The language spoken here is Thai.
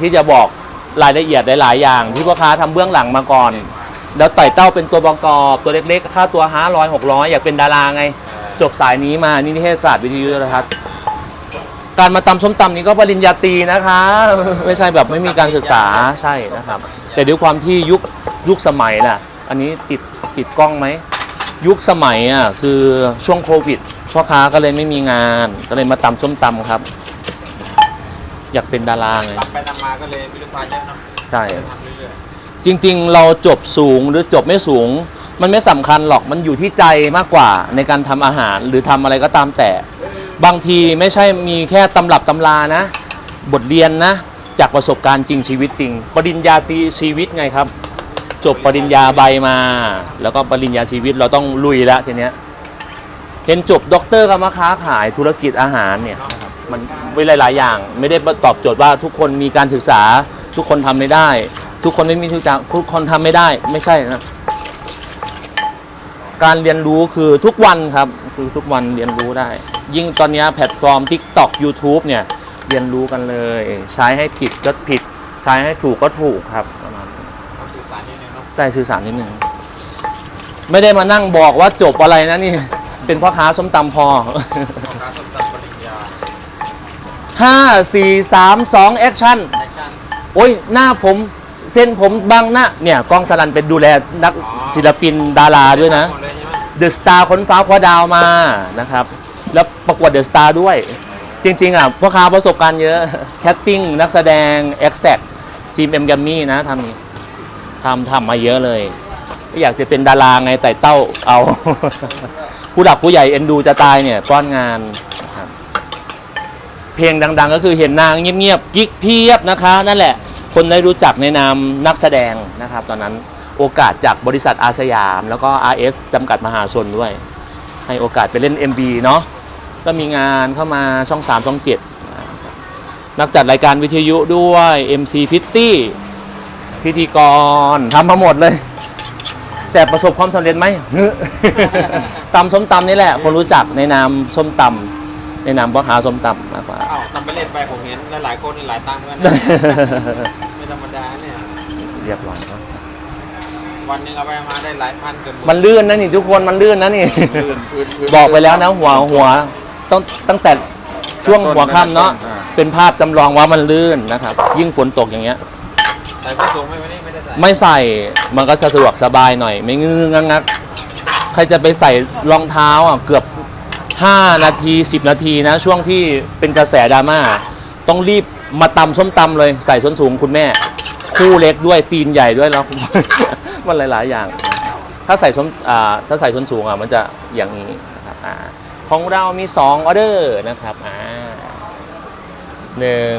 ที่จะบอกรายละเอียดหลายๆอย่าง ที่พ่อค้าทำเบื้องหลังมาก่อน แล้วไต่เต้าเป็นตัวประกอบตัวเล็กๆ ค่าตัวห้าร้อยหกร้อยอยากเป็นดาราไง จบสายนี้มานี่นิเทศศาสตร์วิทยุโทรทัศน์การมาตำส้มตำนี้ก็ปริญญาตรีนะคะ ไม่ใช่แบบไม่มีการศึกษาใช่นะครับ แต่ด้วยความที่ยุคยุคสมัยน่ะ อันนี้ติดติดกล้องไหมยุคสมัยอะคือช่วงโควิดพ่อค้าก็เลยไม่มีงานก็เลยมาตำส้มตำครับ อยากเป็นดาราไงทำไปทำมาก็เลยมีลูกค้าเยอะเนาะใช่ ทำเรื่อยจริงๆ เราจบสูงหรือจบไม่สูง มันไม่สำคัญหรอกมันอยู่ที่ใจมากกว่าในการทำอาหารหรือทำอะไรก็ตามแต่ บางทีไม่ใช่มีแค่ตำรับตำรานะ บทเรียนนะ จากประสบการณ์จริงชีวิตจริง ปริญญาตรีชีวิตไงครับ จบปริญญาใบมา แล้วก็ปริญญาชีวิตเราต้องลุยแล้วทีเนี้ยเห็นจบด็อกเตอร์ก็มาค้าขายธุรกิจอาหารเนี่ย มันไว้หลาย ๆ อย่าง ไม่ได้ตอบโจทย์ว่าทุกคนมีการศึกษา ทุกคนทำไม่ได้ ทุกคนไม่มีทุกอย่างทุกคนทำไม่ได้ ไม่ใช่นะการเรียนรู้คือทุกวันครับ คือทุกวันเรียนรู้ได้ ยิ่งตอนเนี้ยแพลตฟอร์ม TikTok YouTube เนี่ยเรียนรู้กันเลย ใช้ให้ผิดก็ผิด ใช้ให้ถูกก็ถูกครับประมาณนั้นๆต้องสื่อสารนิดนึงเนาะใช่สื่อสารนิดนึงไม่ได้มานั่งบอกว่าจบอะไรนะนี่ เป็นพ่อค้าส้มตำพอลูกค้าส้มตำปริญญา ห้าสี่สามสองแอคชั่นแอคชั่นโอ้ยหน้าผมเส้นผมบางหน้าเนี่ยกล้องสลันเป็นดูแลนักอ๋อศิลปินดาราด้วยนะหมดเลยใช่ไหมเดอะสตาร์ค้นฟ้าคว้าดาวมานะครับ แล้วประกวดเดอะสตาร์ด้วย จริง ๆ อะพ่อค้าประสบการณ์เยอะ แคสติ้งนักแสดง e x a c t จีมเอ็มกัมมี่นะทำนี่ทำทำมาเยอะเลยก็อยากจะเป็นดาราไงไต่เต้าเอา ผู้หลักผู้ใหญ่เอ็นดูจะตายเนี่ยป้อนงานนะครับ เพลงดัง ๆ ก็คือเห็นนางเงียบๆกิ๊กเพียบนะคะ นั่นแหละ คนได้รู้จักในนามนักแสดงนะครับ ตอนนั้นโอกาสจากบริษัทอาสยาม แล้วก็ RS จำกัดมหาชนด้วย ให้โอกาสไปเล่น MB เนาะก็มีงานเข้ามาช่อง 3 ช่อง 7 นักจัดรายการวิทยุด้วย MC พิตตี้พิธีกรทำมาหมดเลย แต่ประสบความสำเร็จไหม ตำส้มตำนี่แหละ คนรู้จักในนามส้มตำ ในนามพ่อค้าส้มตำมากกว่า อ้าวทำไปเล่นไปผมเห็นหลายๆคนนี่หลายตังค์เหมือนกันนะ ไม่ธรรมดาเนี่ย เรียบร้อยเนอะวันหนึงเอาไปมาได้หลายพันเกือบหมื่นมันลื่นนะนี่ทุกคนมันลื่นนะนี่ พื้นพื้นพื้น บอกไปแล้วนะหัวหัวต้องตั้งแต่ช่วงหัวค่ำเนาะอ่า เป็นภาพจำลองว่ามันลื่นนะครับ ยิ่งฝนตกอย่างเงี้ย ใส่ผ้าสูงไหมวันนี้ไม่ได้ใส่ไม่ใส่มันก็จะสะดวกสบายหน่อย ไม่งื้องักงักใครจะไปใส่รองเท้าอะเกือบ 5 นาที 10 นาทีนะ ช่วงที่เป็นกระแสดราม่าต้องรีบมาตำส้มตำเลยใส่ส้นสูงคุณแม่ คู่เล็กด้วยตีนใหญ่ด้วยแล้วมันหลาย ๆ อย่าง ถ้าใส่ส้นถ้าใส่ส้นสูงอะมันจะอย่างนี้นะครับของเรามี 2 ออเดอร์นะครับอ่าหนึ่ง